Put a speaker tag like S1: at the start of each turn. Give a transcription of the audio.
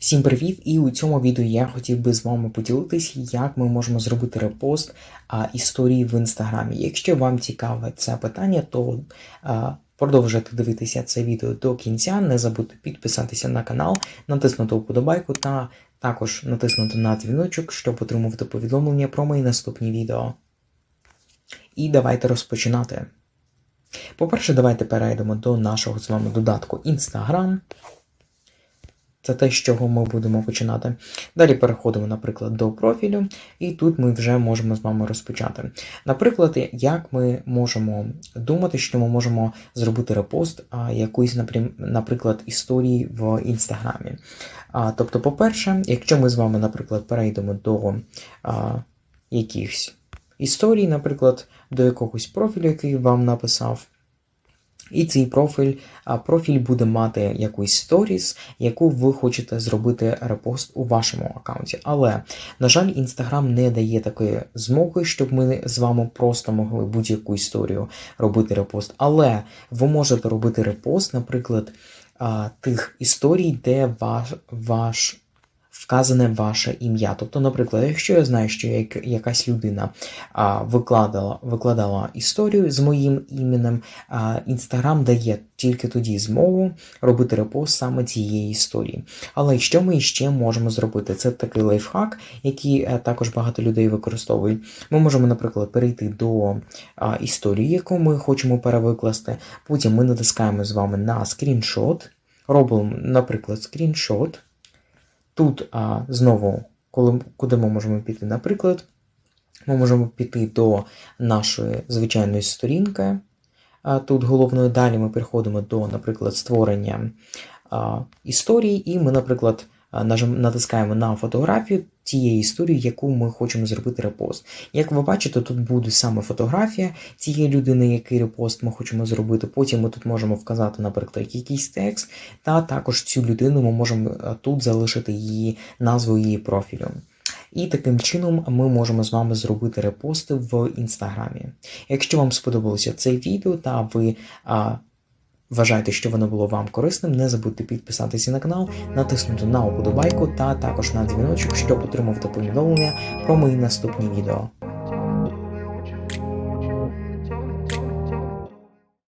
S1: Всім привіт! І у цьому відео я хотів би з вами поділитися, як ми можемо зробити репост а, історії в інстаграмі. Якщо вам цікаве це питання, то а, продовжуйте дивитися це відео до кінця. Не забудьте підписатися на канал, натиснути вподобайку та також натиснути на дзвіночок, щоб отримувати повідомлення про мої наступні відео. І давайте розпочинати. По-перше, давайте перейдемо до нашого з вами додатку Instagram. Це те, з чого ми будемо починати. Далі переходимо, наприклад, до профілю, і тут ми вже можемо з вами розпочати. Наприклад, як ми можемо думати, що ми можемо зробити репост якоїсь, наприклад, історії в інстаграмі. Тобто, по-перше, якщо ми з вами, наприклад, перейдемо до якихось історій, наприклад, до якогось профілю, який вам написав. І цей профіль, профіль буде мати якусь сторіс, яку ви хочете зробити репост у вашому аккаунті. Але, на жаль, Instagram не дає такої змоги, щоб ми з вами просто могли будь-яку історію робити репост. Але ви можете робити репост, наприклад, тих історій, де ваш, ваш вказане ваше ім'я. Тобто, наприклад, якщо я знаю, що як, якась людина а, викладала, викладала історію з моїм іменем, Інстаграм дає тільки тоді змогу робити репост саме цієї історії. Але що ми ще можемо зробити? Це такий лайфхак, який е, також багато людей використовують. Ми можемо, наприклад, перейти до а, історії, яку ми хочемо перевикласти. Потім ми натискаємо з вами на скріншот, робимо, наприклад, скріншот. Тут а, знову, коли, куди ми можемо піти, наприклад, ми можемо піти до нашої звичайної сторінки. А, тут головною далі ми переходимо до, наприклад, створення а, історії, і ми, наприклад, натискаємо на фотографію тієї історії, яку ми хочемо зробити репост. Як ви бачите, тут буде саме фотографія цієї людини, який репост ми хочемо зробити. Потім ми тут можемо вказати, наприклад, якийсь текст, та також цю людину ми можемо е, тут залишити її назву її профілю. І таким чином ми можемо з вами зробити репости в інстаграмі. Якщо вам сподобалося це відео та ви а, вважаєте, що воно було вам корисним, не забудьте підписатися на канал, натиснути на вподобайку та також на дзвіночок, щоб отримувати повідомлення про мої наступні відео.